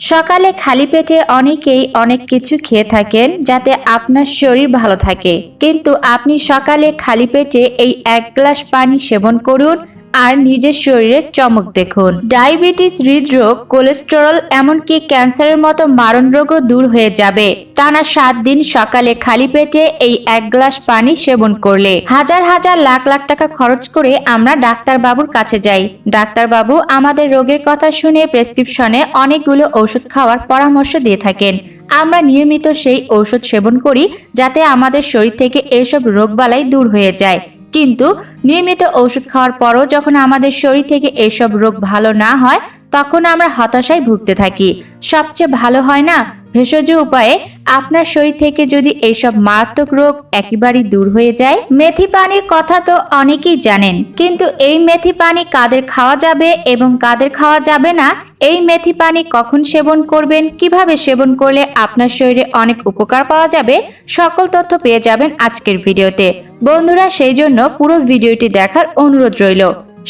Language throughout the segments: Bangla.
সকালে খালি পেটে অনেকেই অনেক কিছু খেয়ে থাকেন যাতে আপনার শরীর ভালো থাকে। কিন্তু আপনি সকালে খালি পেটে এই এক গ্লাস পানি সেবন করুন আর নিজের শরীরের চমক দেখুন। ডায়াবেটিস, হৃদরোগ, কোলেস্টেরল, এমনকি ক্যান্সারের মতো মারণ রোগও দূর হয়ে যাবে। টানা সাত দিন সকালে খালি পেটে এই এক গ্লাস পানি সেবন করলে। হাজার হাজার লাখ লাখ টাকা খরচ করে আমরা ডাক্তার বাবুর কাছে যাই। ডাক্তার বাবু আমাদের রোগের কথা শুনে প্রেসক্রিপশনে অনেকগুলো ওষুধ খাওয়ার পরামর্শ দিয়ে থাকেন। আমরা নিয়মিত সেই ঔষধ সেবন করি যাতে আমাদের শরীর থেকে এসব রোগবালাই দূর হয়ে যায়। কিন্তু নিয়মিত ওষুধ খাওয়ার পরও যখন আমাদের শরীর থেকে এসব রোগ ভালো না হয়, তখন আমরা হতাশায় ভুগতে থাকি। সবচেয়ে ভালো হয় না? ভেষজ উপায়ে আপনার শরীর থেকে যদি এইসব মারাত্মক রোগ একেবারেই দূর হয়ে যায়, মেথি পানির কথা তো অনেকেই জানেন। কিন্তু এই মেথি পানি কাদের খাওয়া যাবে এবং কাদের খাওয়া যাবে না, এই মেথি পানি কখন সেবন করবেন, কীভাবে সেবন করলে আপনার শরীরে অনেক উপকার পাওয়া যাবে, সকল তথ্য পেয়ে যাবেন আজকের ভিডিওতে। বন্ধুরা, সেই জন্য পুরো ভিডিওটি দেখার অনুরোধ রইল।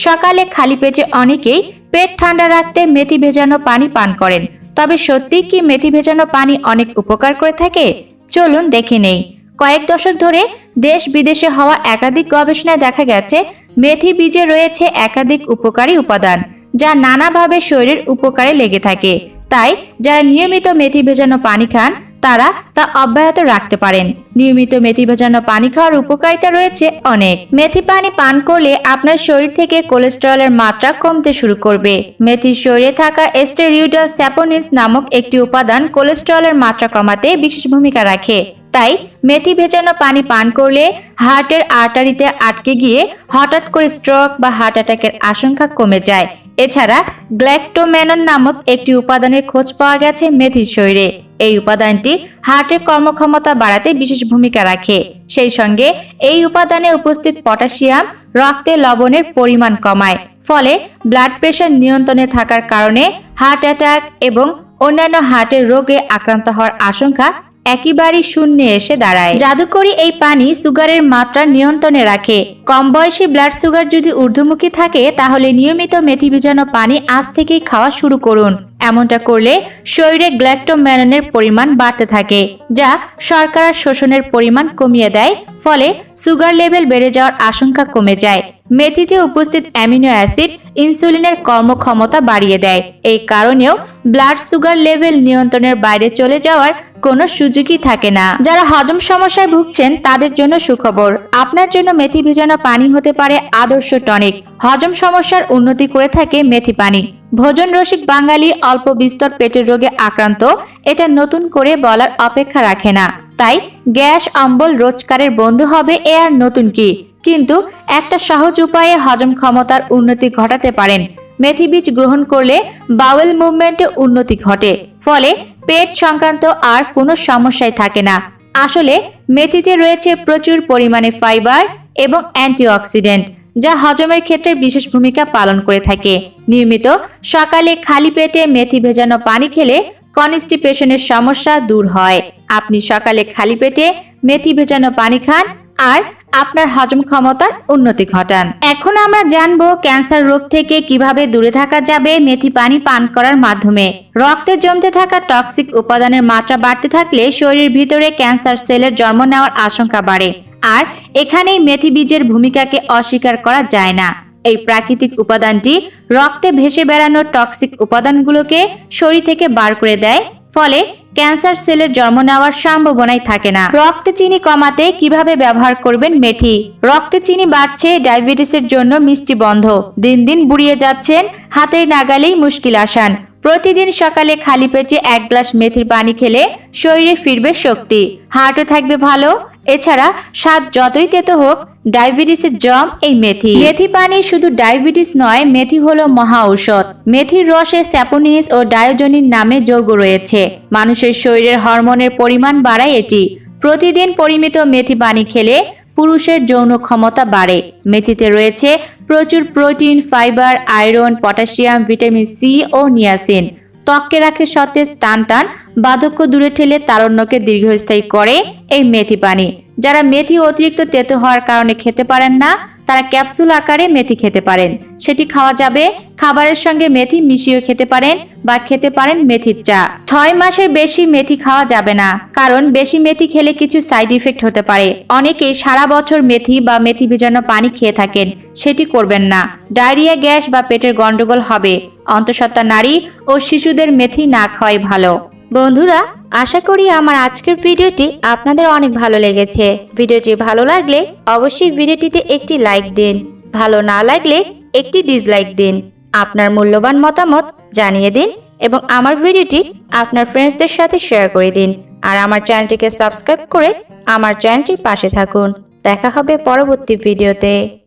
সকালে খালি পেটে অনেকেই পেট ঠান্ডা রাখতে মেথি ভেজানো পানি পান করেন। তবে সত্যি কি মেথি ভেজানো পানি অনেক উপকার করে থাকে? চলুন দেখে নেই। কয়েক দশক ধরে দেশ বিদেশে হওয়া একাধিক গবেষণায় দেখা গেছে, মেথি বীজে রয়েছে একাধিক উপকারী উপাদান, যা নানাভাবে শরীরের উপকারে লেগে থাকে। তাই, যারা নিয়মিত মেথি ভেজানো পানি খান তারা তা অব্যাহত রাখতে পারেন। নিয়মিত মেথি ভেজানো পানি খাওয়ার উপকারিতা রয়েছে অনেক। মেথি পানি পান করলে আপনার শরীর থেকে কোলেস্টেরলের মাত্রা কমতে শুরু করবে। মেথির শরীরে থাকা স্টেরিউডাল স্যাপোনিস নামক একটি উপাদান কোলেস্টেরলের মাত্রা কমাতে বিশেষ ভূমিকা রাখে। তাই মেথি ভেজানো পানি পান করলে হার্টের আর্টারিতে আটকে গিয়ে হঠাৎ করে স্ট্রোক বা হার্ট অ্যাটাকের আশঙ্কা কমে যায়। এছাড়া গ্ল্যাক্টোম্যানন নামক একটি উপাদানের খোঁজ পাওয়া গেছে মেথির শরীরে। এই উপাদানটি হার্টের কর্মক্ষমতা বাড়াতে বিশেষ ভূমিকা রাখে। সেই সঙ্গে এই উপাদানে উপস্থিত পটাশিয়াম রক্তে লবণের পরিমাণ কমায়। ফলে ব্লাড প্রেশার নিয়ন্ত্রণে থাকার কারণে হার্ট অ্যাটাক এবং অন্যান্য হার্টের রোগে আক্রান্ত হওয়ার আশঙ্কা একেবারেই শূন্যে এসে দাঁড়ায়। জাদুকরি এই পানি সুগারের মাত্রা নিয়ন্ত্রণে রাখে। কম বয়সী ব্লাড সুগার যদি ঊর্ধ্বমুখী থাকে, তাহলে নিয়মিত মেথি ভিজানো পানি আজ থেকেই খাওয়া শুরু করুন। এমনটা করলে শরীরে গ্ল্যাক্টোম্যাননের পরিমাণ বাড়তে থাকে, যা শর্করা শোষণের পরিমাণ কমিয়ে দেয়, ফলে সুগার লেভেল বেড়ে যাওয়ার আশঙ্কা কমে যায়। মেথিতে উপস্থিত অ্যামিনো অ্যাসিড ইনসুলিনের কর্মক্ষমতা বাড়িয়ে দেয়। এই কারণেও ব্লাড সুগার লেভেল নিয়ন্ত্রণের বাইরে চলে যাওয়ার কোনো সুযোগই থাকে না। যারা হজম সমস্যায় ভুগছেন, তাদের জন্য সুখবর। আপনার জন্য মেথি ভেজানো পানি হতে পারে আদর্শ টনিক। হজম সমস্যার উন্নতি করে থাকে মেথি পানি। ভোজন রসিক বাঙালি অল্প বিস্তর পেটের রোগে আক্রান্ত, এটা নতুন করে বলার অপেক্ষা রাখে না। তাই গ্যাস, অম্বল, রোজকারের বন্ধু হবে এ আর নতুন কি। কিন্তু একটা সহজ উপায়ে হজম ক্ষমতার উন্নতি ঘটাতে পারেন। মেথি বীজ গ্রহণ করলে বাউল মুভমেন্টে উন্নতি ঘটে। ফলে পেট সংক্রান্ত আর কোনো সমস্যাই থাকে না। আসলে মেথিতে রয়েছে প্রচুর পরিমাণে ফাইবার এবং অ্যান্টিঅক্সিডেন্ট। যা হজমের ক্ষেত্রে বিশেষ ভূমিকা পালন করে থাকে। নিয়মিত সকালে খালি পেটে মেথি ভেজানো পানি খেলে কনস্টিপেশনের সমস্যা দূর হয়। আপনি সকালে খালি পেটে মেথি ভেজানো পানি খান আর আপনার হজম ক্ষমতার উন্নতি ঘটান। এখন আমরা জানব ক্যান্সার রোগ থেকে কীভাবে দূরে থাকা যাবে মেথি পানি পান করার মাধ্যমে। রক্তে জমতে থাকা টক্সিক উপাদানের মাত্রা বাড়তে থাকলে শরীরের ভিতরে ক্যান্সার সেলের জন্ম নেওয়ার আশঙ্কা বাড়ে। আর এখানেই মেথি বীজের ভূমিকাকে অস্বীকার করা যায় না। এই প্রাকৃতিক উপাদানটি রক্তে ভেসে বেড়ানো টক্সিক উপাদানগুলোকে শরীর থেকে বার করে দেয় ফলে ক্যান্সার সেলের জন্ম নেওয়ার সম্ভাবনাই থাকে না। রক্তে চিনি কমাতে কীভাবে ব্যবহার করবেন মেথি? রক্তে চিনি বাড়ছে, ডায়াবেটিসের জন্য মিষ্টি বন্ধ। দিন দিন বুড়িয়ে যাচ্ছেন, হাতের নাগালেই মুশকিল আসান। প্রতিদিন সকালে খালি পেটে এক গ্লাস মেথির পানি খেলে শরীরে ফিরবে শক্তি। হার্টও থাকবে ভালো এছাড়া স্বাদ যতই তেতো হোক, ডায়াবেটিসের জম এই মেথি। মেথি পানি শুধু ডায়াবেটিস নয়, মেথি হলো মহা ঔষধ। মেথির রসে স্যাপোনিস ও ডায়োজনিন নামে যৌগ রয়েছে। মানুষের শরীরের হরমোনের পরিমাণ বাড়ায় এটি। প্রতিদিন পরিমিত মেথি পানি খেলে পুরুষের যৌন ক্ষমতা বাড়ে। মেথিতে রয়েছে প্রচুর protein, fibre, iron, potassium, vitamin C ও নিয়াসিন। ত্বককে রাখে সতেজ টান টান বাধক্য দূরে ঠেলে তারণ্যকে দীর্ঘস্থায়ী করে এই মেথি পানি যারা মেথি অতিরিক্ত তেতো হওয়ার কারণে খেতে পারেন না তারা ক্যাপসুল আকারে মেথি খেতে পারেন। সেটি খাওয়া যাবে খাবারের সঙ্গে মেথি মিশিয়ে খেতে পারেন বা খেতে পারেন মেথির চা। ছয় মাসের বেশি মেথি খাওয়া যাবে না, কারণ বেশি মেথি খেলে কিছু সাইড ইফেক্ট হতে পারে। অনেকেই সারা বছর মেথি বা মেথি ভেজানো পানি খেয়ে থাকেন, সেটি করবেন না। ডায়রিয়া, গ্যাস বা পেটের গন্ডগোল হবে। অন্তঃসত্ত্বা নারী ও শিশুদের মেথি না খাওয়াই ভালো। বন্ধুরা আশা করি আমার আজকের ভিডিওটি আপনাদের অনেক ভালো লেগেছে। ভিডিওটি ভালো লাগলে অবশ্যই ভিডিওটিতে একটি লাইক দিন। ভালো না লাগলে একটি ডিসলাইক দিন। আপনার মূল্যবান মতামত জানিয়ে দিন এবং আমার ভিডিওটি আপনার ফ্রেন্ডসদের সাথে শেয়ার করে দিন। আর আমার চ্যানেলটিকে সাবস্ক্রাইব করে আমার চ্যানেলটির পাশে থাকুন। দেখা হবে পরবর্তী ভিডিওতে।